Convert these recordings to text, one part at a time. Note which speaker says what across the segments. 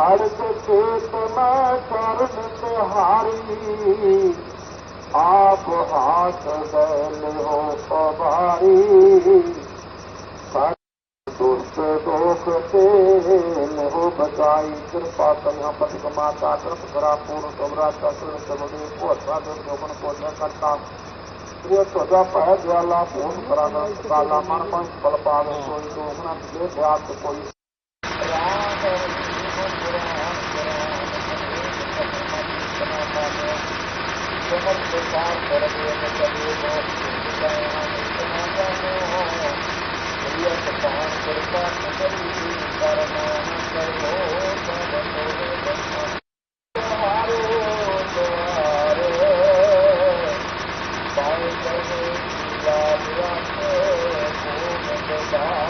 Speaker 1: हर चेत में चरण तिहारी आप हाथ बैल हो पवारी दुष्ट कृपा कन्या पद कमाता कृप करा पूर्ण कमरा चक्र सबने को साधन जोबन को न करता। प्रिय त्वजा पह ज्वाला, पूर्ण कराना काला, मन, पंच पल पावन, कोई तो अपना ध्यान कोई Bye.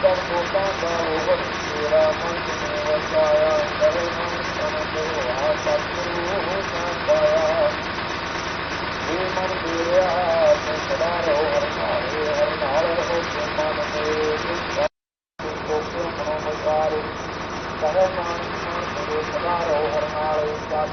Speaker 1: सर्वोपकार होवत् श्रीरामं देवताया सर्वं समतो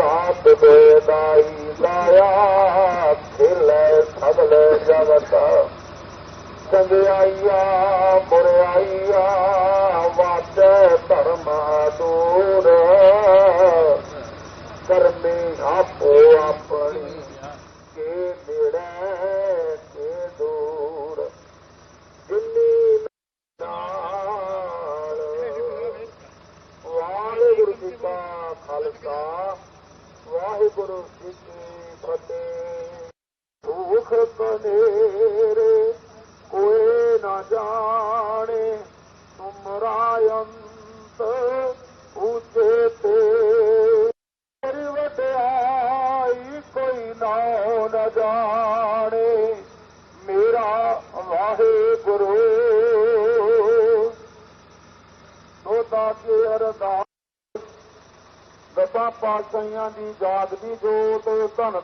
Speaker 1: ਬਨਵੰਤ ਨਾਨਕ ਗੁਰ ਚਰਨ ਲਾਗੇ ਨਾਮ ਮਿਲੇ ਤਾਂ ਜੀਵਾ ਤਨ ਮਨ ਪ੍ਰਿਏ ਹਰਿਆ ਸ਼ਲੋਕਾ ਪਵਨ ਗੁਰੂ ਪਾਣੀ ਪਿਤਾ ਮਾਤਾ ਧਰਤ ਮਹਤ ਦਿਲ ਸਰਾਤ ਬੇਦਾਈ ਲਾਇਆ ਖਿਲੇ ਸਗਲ ਜਗਤ। ਚੰਗਿਆਈਆ ਬੁਰਾਈਆ ਵਾਚੈ ਧਰਮ ਦੂਰ ਕਰਮੇ ਆਪੋ ਆਪਣੀ ਕੇ ਨੇੜੇ ਕੇ ਦੂਰ। ਜਿਨੀ ਨਾਲ ਵਾਹਿਗੁਰੂ ਜੀ ਕਾ ਖਾਲਸਾ। ਵਾਹਿਗੁਰੂ ਜੀ ਕੀ ਫਤਿਹ। ਭੂਖ ਕਨੇਰੇ ਕੋਈ ਨਾ ਜਾਣੇ ਤੁਮਰਾ ਅੰਤ ਉਚੇ ਤੇ। ਤੇਰੀ ਵਡਿਆਈ ਕੋਈ ਨਾ ਨ ਜਾਣੇ, ਮੇਰਾ ਵਾਹਿਗੁਰੂ। ਦੋਦਾ ਕੇ ਅਰਦਾਸ ਦਸਾਂ ਪਾਤਸ਼ਾਹੀਆਂ ਦੀ ਯਾਦ ਜਾਗਦੀ ਜੋਤ ਧਨ ਧਨ